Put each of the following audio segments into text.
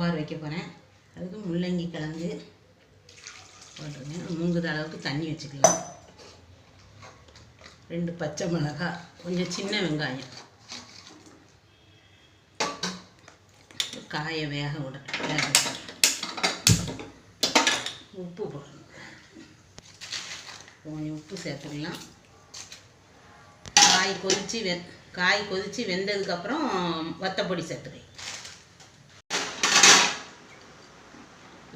சாம்பார் வைக்க போகிறேன் அதுக்கு முள்ளங்கி கிழங்கு போட்டுருங்க மூங்குத அளவுக்கு தண்ணி வச்சுக்கலாம். ரெண்டு பச்சை மிளகா கொஞ்சம் சின்ன வெங்காயம். காயை வேக விட வேக உப்பு போடணும். கொஞ்சம் உப்பு சேர்த்துக்கலாம். காய் கொதித்து வெ காய் கொதித்து வெந்ததுக்கப்புறம் வத்தப்பொடி சேர்த்துக்கலாம்.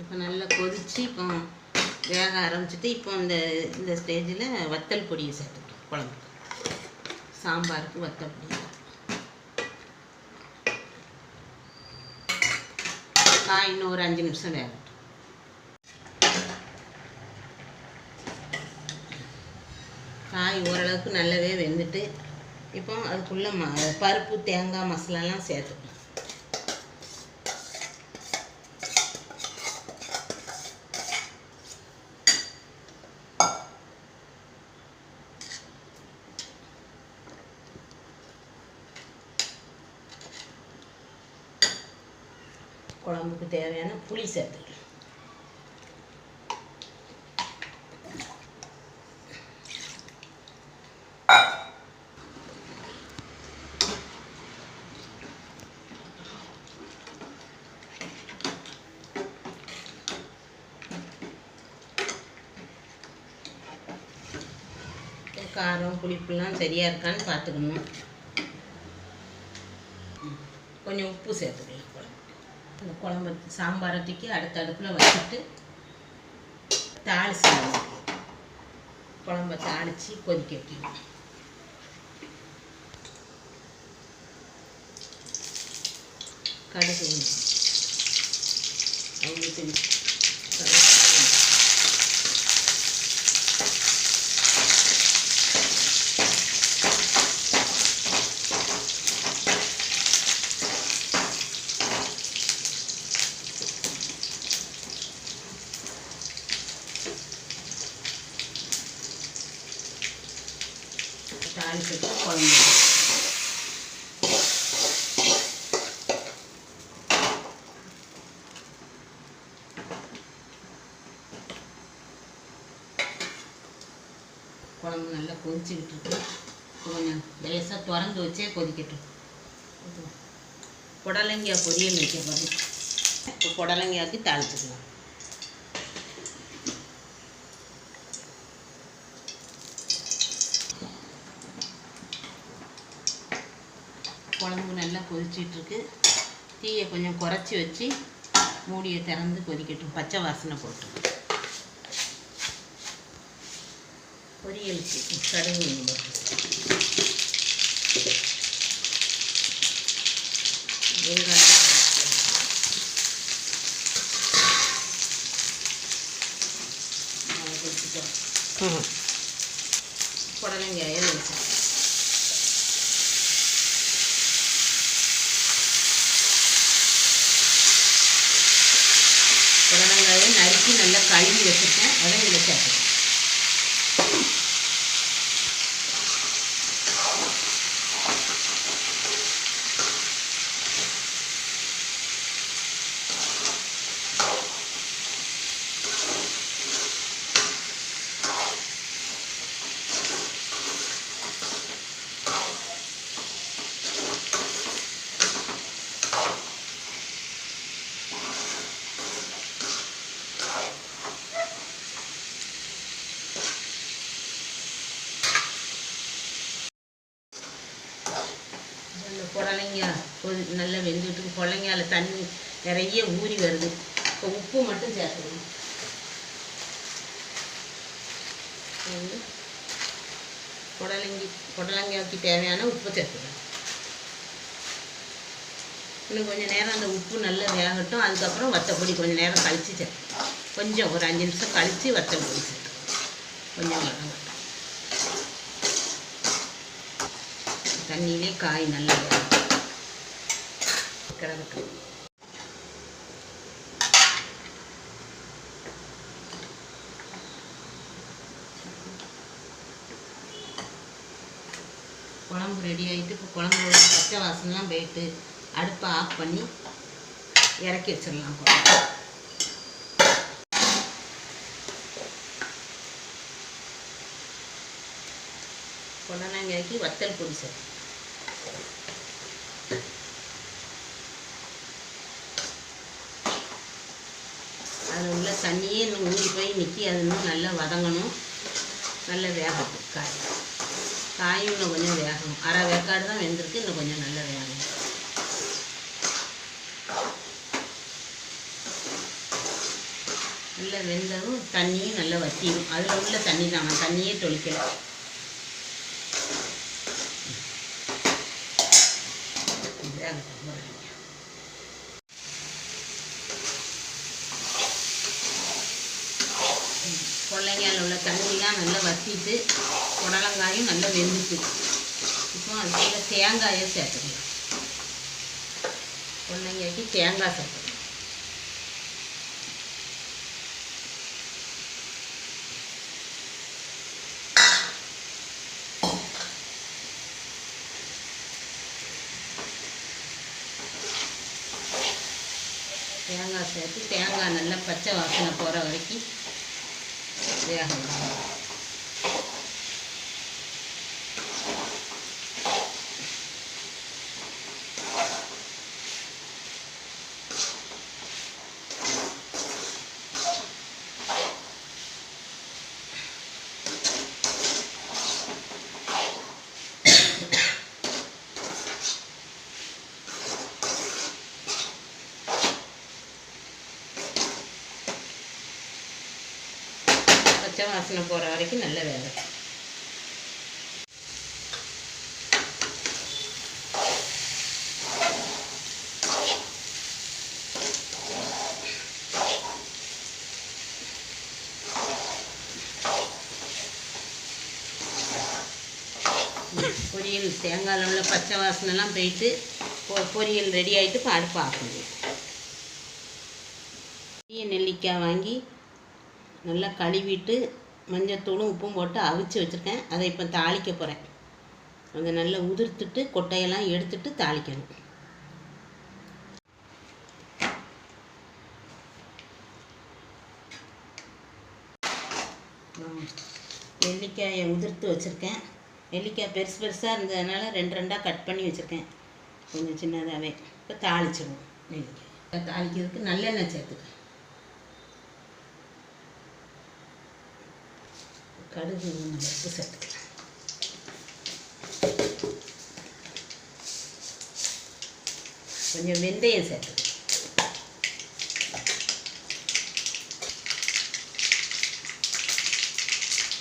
இப்போ நல்லா கொதித்து இப்போ வேக ஆரம்பிச்சிட்டு இப்போ இந்த இந்த ஸ்டேஜில் வத்தல் பொடியை சேர்த்துக்கிறோம் குழம்புக்கு சாம்பாருக்கு வத்தல் பொடி காய் இன்னும் ஒரு அஞ்சு நிமிஷம் வேகட்டும். காய் ஓரளவுக்கு நல்லாவே வெந்துட்டு இப்போ அதுக்குள்ளே ம பருப்பு தேங்காய் மசாலாலாம் சேர்த்துக்கணும். குழம்புக்கு தேவையான புளி சேர்த்துக்கலாம் காரம் புளிப்புலாம் சரியாக இருக்கான்னு பார்த்துக்கணும். கொஞ்சம் உப்பு சேர்த்துக்கலாம் குழம்பு அந்த குழம்பு சாம்பாரை தூக்கி அடுத்த அடுப்பில் வச்சுட்டு தாளிச்சு குழம்ப தாளித்து கொதிக்க வைக்கணும். கடுகு அவங்களுக்கு தாளிச்சுட்டு குழம்பு குழம்பு நல்லா கொதிச்சுக்கிட்டு இருக்கு. கொஞ்சம் லேசாக திறந்து வச்சே கொதிக்கட்டும். புடலங்காய் பொரியல் வைக்க பாருங்க இப்போ புடலங்காய்க்கு தாளிச்சுக்கலாம். குழம்பு நல்லா கொதிச்சிட்டு இருக்கு. தீயை கொஞ்சம் குறைச்சி வச்சு மூடியை திறந்து கொதிக்கட்டும். பச்சை வாசனை போட்டு. பொரியலுக்கு கடுகு உளுந்து போட்டு. வெங்காயம் நல்லா கொதிச்சிட்டோம் புடலங்காயை நறுக்கி நல்லா கழுவி வச்சுருக்கேன் அதை இதில் சேர்த்துக்கேன் அந்த புடலங்காய் நல்லா வெந்துட்டு புடலங்காயில் தண்ணி நிறைய ஊறி வருது. இப்போ உப்பு மட்டும் சேர்த்துக்கணும். புடலங்கி புடலங்காய்க்கு தேவையான உப்பு சேர்த்துக்கணும். இன்னும் கொஞ்சம் நேரம் அந்த உப்பு நல்லா வேகட்டும். அதுக்கப்புறம் வத்தப்பொடி கொஞ்சம் நேரம் கழித்து சேர்த்து கொஞ்சம் ஒரு அஞ்சு நிமிஷம் கழித்து வத்தப்பொடி சேர்த்து கொஞ்சம் வதங்கட்டும். தண்ணியிலே காய் நல்லா கிடக்கட்டும் குழம்பு ரெடி ஆகிட்டு இப்போ குழம்போட பச்சை வாசனைலாம் போயிட்டு அடுப்பை ஆஃப் பண்ணி இறக்கி வச்சிடலாம் குழம்பு. இறக்கி வத்தல் பொடி சார் அதில் உள்ள தண்ணியே இன்னும் ஊறி போய் நிற்கி அது இன்னும் நல்லா வதங்கணும். நல்லா வேகட்டும் காய். காயும் இன்னும் கொஞ்சம் வேகணும். அரை வேக்காடு தான் வெந்திருக்கு இன்னும் கொஞ்சம் நல்லா வேகணும். நல்லா வெந்ததும் தண்ணியும் நல்லா வற்றிடும் அதில் உள்ள தண்ணி தான் தண்ணியே தொளிக்கலாம் வேகட்டும் பாருங்க. கொள்ளைங்காயில் உள்ள தண்ணிலாம் நல்லா வத்திட்டு புடலங்காயும் நல்லா வெந்துட்டு. இப்போ அதுக்குள்ள தேங்காயை சேர்த்துக்கலாம் கொள்ளைங்காய்க்கு தேங்காய் சேர்த்துக்கலாம் தேங்காய் சேர்த்து தேங்காய் நல்லா பச்சை வாசனை போகிற வரைக்கும் வேகணும். பச்சை வாசனை போகிற வரைக்கும் நல்ல வேலை. பொரியல் தேங்காயில் உள்ள பச்சை வாசனைலாம் போயிட்டு பொ- பொரியல் ரெடி ஆகிட்டு இப்போ அடுப்பு பெரிய நெல்லிக்காய் வாங்கி நல்லா கழுவிட்டு மஞ்சத்தூளும் உப்பும் போட்டு அவிச்சு வச்சுருக்கேன். அதை இப்போ தாளிக்க போகிறேன் அதை நல்லா உதிர்த்துட்டு கொட்டையெல்லாம் எடுத்துட்டு தாளிக்கணும். நெல்லிக்காயை உதிர்த்து வச்சுருக்கேன். நெல்லிக்காய் பெருசு பெருசாக இருந்ததுனால ரெண்டு ரெண்டாக கட் பண்ணி வச்சுருக்கேன். கொஞ்சம் சின்னதாகவே இப்போ தாளிச்சிடுவோம். நெல்லிக்காய் தாளிக்கிறதுக்கு நல்லெண்ணெய் சேர்த்துக்கேன் கடுகு உப்பு சேர்த்துக்கலாம். கொஞ்சம் வெந்தயம் சேர்த்துக்கலாம்.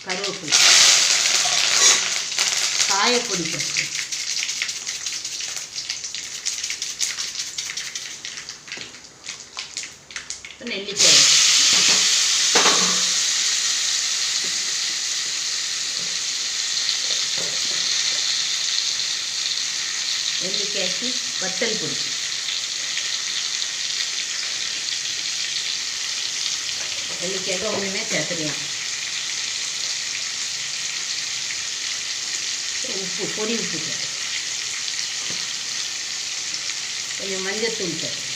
கருவேப்பிலை. காயப்பொடி சேர்த்து நெல்லிக்காய் நெல்லிக்காய்க்கு வத்தல் பொடி. நெல்லிக்காய்க்கு ஒன்றுமே சேர்த்துக்கலாம். உப்பு பொடி உப்பு சேர்த்து. கொஞ்சம் மஞ்சத்தூள் சேர்த்து.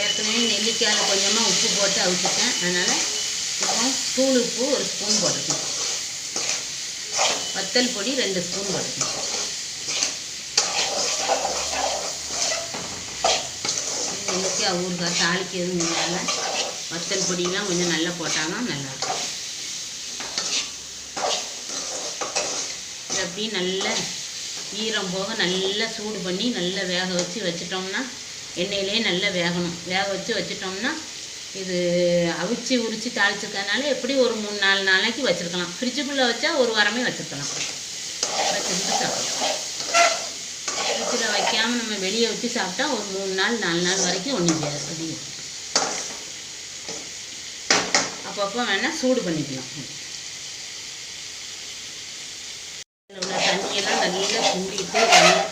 ஏற்கனவே நெல்லிக்காயில் கொஞ்சமாக உப்பு போட்டு அவிச்சிட்டேன். அதனால் இப்போ தூள் உப்பு ஒரு ஸ்பூன் போட்டுக்கலாம். வத்தல் பொடி ரெண்டு ஸ்பூன் போட்டுக்கணும் தாளிக்கு ஊறுகாய் தாளிக்கிறதுனால வத்தல் பொடியெலாம் கொஞ்சம் நல்லா போட்டாங்கன்னா நல்லாயிருக்கும். இது அப்படியே நல்லா ஈரம் போக நல்லா சூடு பண்ணி நல்லா வேக வச்சு வச்சிட்டோம்னா எண்ணெயிலே நல்லா வேகணும். வேக வச்சு வச்சிட்டோம்னா இது அவிச்சு உரித்து தாளிச்சிருக்கனால எப்படி ஒரு மூணு நாலு நாளைக்கு வச்சுருக்கலாம். ஃப்ரிட்ஜுக்குள்ளே வச்சா ஒரு வாரமே வச்சுருக்கலாம். வச்சுக்கிட்டு சாப்பிடலாம் ஃப்ரிட்ஜில் வைக்காமல் நம்ம வெளியே வச்சு சாப்பிட்டா ஒரு மூணு நாள் நாலு நாள் வரைக்கும் ஒன்றும் செய்யாது. அப்படி அப்பப்போ வேணால் சூடு பண்ணிக்கலாம். உள்ள தண்ணியெல்லாம் நல்லா சுண்டிட்டு நல்லா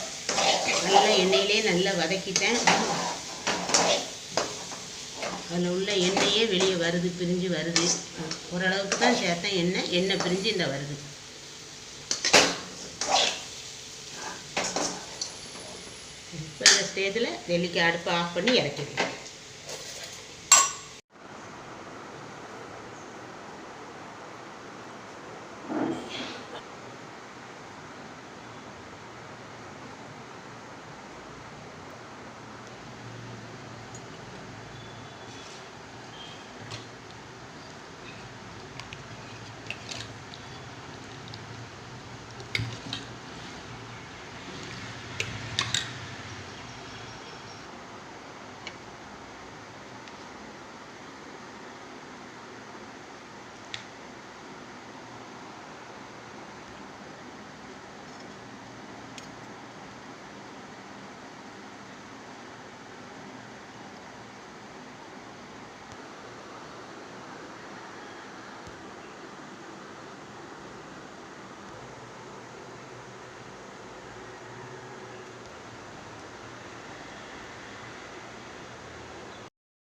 நல்லா எண்ணெயிலே நல்லா வதக்கிட்டேன். அதில் உள்ள எண்ணெயே வெளியே வருது பிரிஞ்சு வருது. ஓரளவுக்கு தான் சேர்த்தேன் எண்ணெய் எண்ணெய் பிரிஞ்சு இந்த வருது. இப்போ இந்த ஸ்டேஜில் நெல்லிக்காய் அடுப்பை ஆஃப் பண்ணி இறக்கிடுவோம்